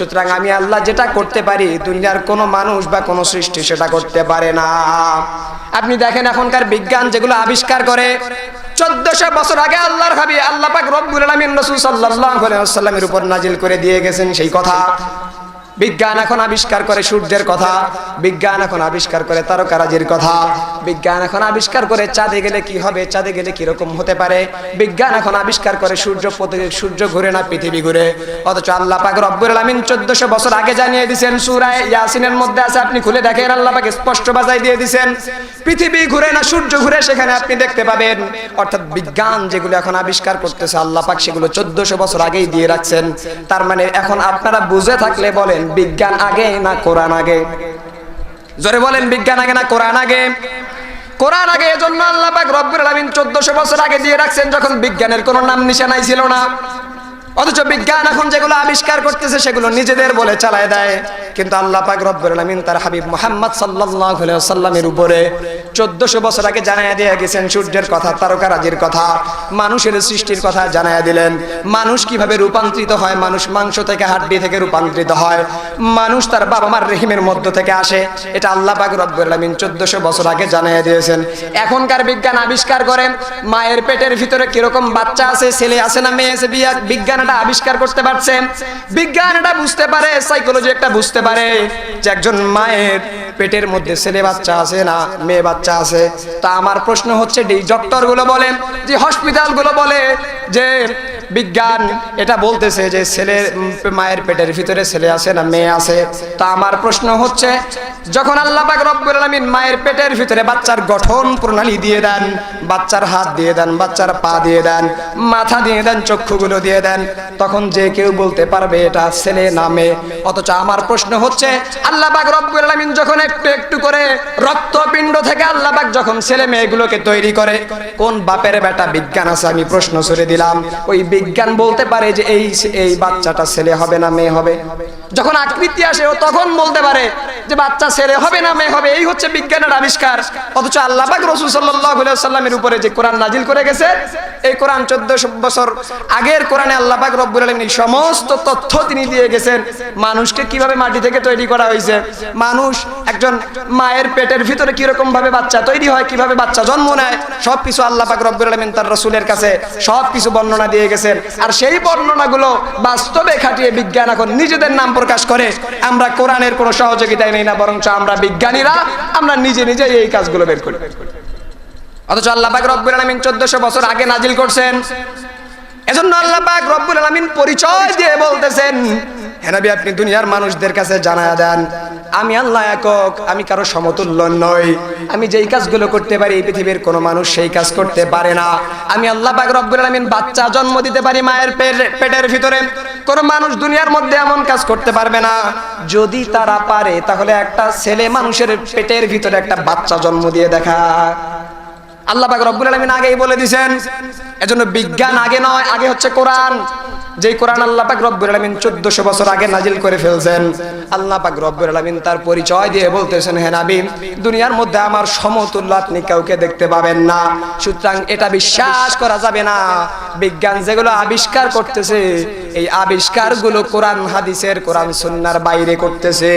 সুতরাং আমি আল্লাহ যেটা করতে পারি, দুনিয়ার কোনো মানুষ বা কোনো সৃষ্টি সেটা করতে পারে না। আপনি দেখেন এখনকার বিজ্ঞান যেগুলো আবিষ্কার করে, চোদ্দশো বছর আগে আল্লাহর হাবি আল্লাহ পাক রব্বুল আলমিন রসুল সাল্লাহ আলাইহি ওয়াসাল্লামের উপর নাজিল করে দিয়ে গেছেন সেই কথা। বিজ্ঞান এখন আবিষ্কার করে সূর্যের কথা, বিজ্ঞান এখন আবিষ্কার করে তারকারাজির কথা, বিজ্ঞান এখন আবিষ্কার করে চাঁদে গেলে কি হবে, চাঁদে গেলে কি রকম হতে পারে? বিজ্ঞান এখন আবিষ্কার করে সূর্য সূর্য ঘুরে না পৃথিবী ঘুরে। অথচ আল্লাহ পাক রব্বুল আলামিন 1400 বছর আগে জানিয়ে দিয়েছেন সূরা ইয়াসিনের মধ্যে আছে, আপনি খুলে দেখেন, আল্লাহ পাক স্পষ্ট বাজাই দিয়ে দিয়েছেন পৃথিবী ঘুরে না সূর্য ঘুরে সেখানে আপনি দেখতে পাবেন। অর্থাৎ বিজ্ঞান যেগুলো এখন আবিষ্কার করতেছে, আল্লাহ পাক সেগুলো 1400 বছর আগেই দিয়ে রাখছেন। তার মানে এখন আপনারা বুঝে থাকলে বলেন বিজ্ঞান আগে না কোরআন আগে? জোরে বলেন, বিজ্ঞান আগে না কোরআন আগে? কোরআন আগে এজন্য আল্লাহ পাক রব্বুল আলামিন 1400 বছর আগে দিয়ে রাখছেন যখন বিজ্ঞানের কোনো নাম নিশানাই ছিল না। অথচ বিজ্ঞান এখন যেগুলো আবিষ্কার করতেছে, সেগুলো নিজেদের বলে চালায় দেয়। কিন্তু আল্লাহ পাক রব্বুল আলামিন তার হাবিব মুহাম্মদ সাল্লাল্লাহু আলাইহি ওয়াসাল্লামের উপরে 1400 বছর আগে জানায়া দিয়ে গেছেন, সূর্যের কথা, তারকারাজির কথা, মানুষের সৃষ্টির কথা জানায়া দিলেন। মানুষ কীভাবে রূপান্তরিত হয়? মানুষ মাংস থেকে হাড্ডি থেকে রূপান্তরিত হয়। মানুষ তার বাবা মার রেহিমের মধ্য থেকে আসে। এটা আল্লাহ পাক রব্বুল আলামিন 1400 বছর আগে জানাইয়া দিয়েছেন। এখনকার বিজ্ঞান আবিষ্কার করেন, মায়ের পেটের ভিতরে কীরকম বাচ্চা আছে, ছেলে আছে না মেয়ে আছে বিজ্ঞান এটা আবিষ্কার করতে পারছে বিজ্ঞান এটা বুঝতে পারে সাইকোলজি একটা বুঝতে পারে যে একজন মায়ের পেটের মধ্যে ছেলে বাচ্চা আছে না মেয়ে বাচ্চা আছে? তা আমার প্রশ্ন হচ্ছে ডক্টরগুলো বলেন যে হসপিটালগুলো বলে যে বিজ্ঞান এটা বলতেছে যে উম, মায়ের পেটের ভিতরে ছেলে আছে না মেয়ে আছে? তা আমার প্রশ্ন হচ্ছে যখন আল্লাহ পাক রব্বুল আলামিন মায়ের পেটের ভিতরে বাচ্চার গঠন প্রণালী দিয়ে দেন বাচ্চার হাত দিয়ে দেন বাচ্চার পা দিয়ে দেন মাথা দিয়ে দেন চক্ষুগুলো দিয়ে দেন তখন যে কেউ বলতে পারবে এটা ছেলে না মেয়ে? অথচ আমার প্রশ্ন হচ্ছে আল্লাহ পাক রব্বুল আলামিন যখন একটু একটু করে রক্তপিণ্ড থেকে আল্লাহ পাক যখন ছেলে মেয়েগুলোকে তৈরি করে, কোন বাপের বেটা বিজ্ঞান আছে আমি প্রশ্ন ছুড়ে দিলাম। ওই বিজ্ঞান বলতে পারে যে এই এই বাচ্চাটা ছেলে হবে না মেয়ে হবে। যখন আকৃতি আসে ও তখন বলতে পারে যে বাচ্চা ছেলে হবে না মেয়ে হবে, এই হচ্ছে বিজ্ঞানের আবিষ্কার। অথচ আল্লাহ পাক রাসূল সাল্লামের উপরে যে কোরআন নাজিল করে গেছে, এই কোরআন 1400 বছর আগের কোরআনে আল্লাহ পাক রব্বুল আলামিন এই সমস্ত তথ্য তিনি দিয়ে গেছেন। মানুষকে কীভাবে মাটি থেকে তৈরি করা হয়েছে? মানুষ একজন মায়ের পেটের ভিতরে কি রকম ভাবে বাচ্চা তৈরি হয়, কীভাবে বাচ্চা জন্ম নেয় সব কিছু আল্লাহ পাক রব্বুল আলামিন তার রাসূলের কাছে সব কিছু বর্ণনা দিয়ে গেছেন। আর সেই বর্ণনাগুলো বাস্তবে খাটিয়ে বিজ্ঞান এখন নিজেদের নাম প্রকাশ করে। আমরা কোরআনের কোনো সহযোগিতাই নেই। না, বরঞ্চ আমরা বিজ্ঞানীরা, আমরা নিজে নিজে এই কাজগুলো বের করি। অথচ আল্লাহ পাক রব্বুল আলামিন চোদ্দশো বছর আগে নাজিল করছেন। এজন্য আল্লাহ পাক রব্বুল আলামিন পরিচয় দিয়ে বলতেছেন হে নবী, আপনি দুনিয়ার মানুষদের কাছে জানায়া দেন। আমি আল্লাহ একক, আমি কারও সমতুল্য নই। আমি যেই কাজগুলো করতে পারি, এই পৃথিবীর কোনো মানুষ সেই কাজ করতে পারে না। আমি আল্লাহ পাক রব্বুল আলামিন বাচ্চা জন্ম দিতে পারি মায়ের পেটের ভিতরে। কোনো মানুষ দুনিয়ার মধ্যে এমন কাজ করতে পারবে না। যদি তারা পারে, তাহলে একটা ছেলে মানুষের পেটের ভিতরে একটা বাচ্চা জন্ম দিয়ে দেখা। আল্লাহ পাক রব্বুল আলামিন আগেই বলে দিয়েছেন এজন্য বিজ্ঞান আগে নয়, আগে হচ্ছে কোরআন। যেই কোরআন আল্লাহ পাক রব্বুল আলামিন 1400 বছর আগে নাজিল করে ফেলছেন, আল্লাহ পাক রব্বুল আলামিন তার পরিচয় দিয়ে বলতেছেন, হে নবী, দুনিয়ার মধ্যে আমার সমতুল্য আপনি কাউকে দেখতে পাবেন না। সুতরাং এটা বিশ্বাস করা যাবে না। বিজ্ঞান যেগুলো আবিষ্কার করতেছে, এই আবিষ্কারগুলো কোরআন, হাদিসের কোরআন, সুন্নার বাইরে করতেছে।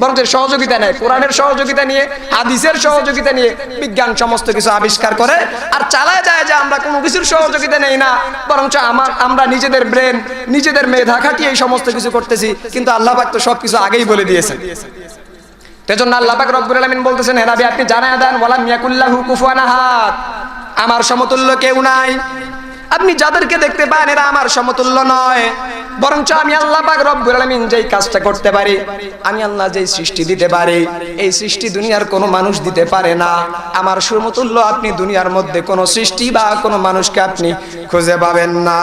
বরং এর সহযোগিতা নেয়, কোরআনের সহযোগিতা নিয়ে, হাদিসের সহযোগিতা নিয়ে বিজ্ঞান সমস্ত কিছু আবিষ্কার করে আর চালায় যায় যে আমরা কোনো কিছুর সহযোগিতা নেই না, বরঞ্চ আমার, আমরা নিজেদের ব্রেন নিজেদের মেধা খাটিয়ে এই সমস্ত কিছু করতেছি, কিন্তু আল্লাহ তো সবকিছু আগেই বলে দিয়েছেন। তেজন্য আল্লাহ পাক বলতেছেন, হে নবী আপনি জানায়া দেন, ওয়ালাম ইয়াকুল্লাহু কুফুয়ান আমার সমতুল্য কেউ নাই আপনি যাদেরকে দেখতে পান এরা আমার সমতুল্য নয়। বরঞ্চ আমি আল্লাহ পাক রব্বুল আলামিন যেই কাজটা করতে পারি, আমি আল্লাহ যেই সৃষ্টি দিতে পারি, এই সৃষ্টি দুনিয়ার কোনো মানুষ দিতে পারে না। আমার সমতুল্য আপনি দুনিয়ার মধ্যে কোনো সৃষ্টি বা কোনো মানুষকে আপনি খুঁজে পাবেন না।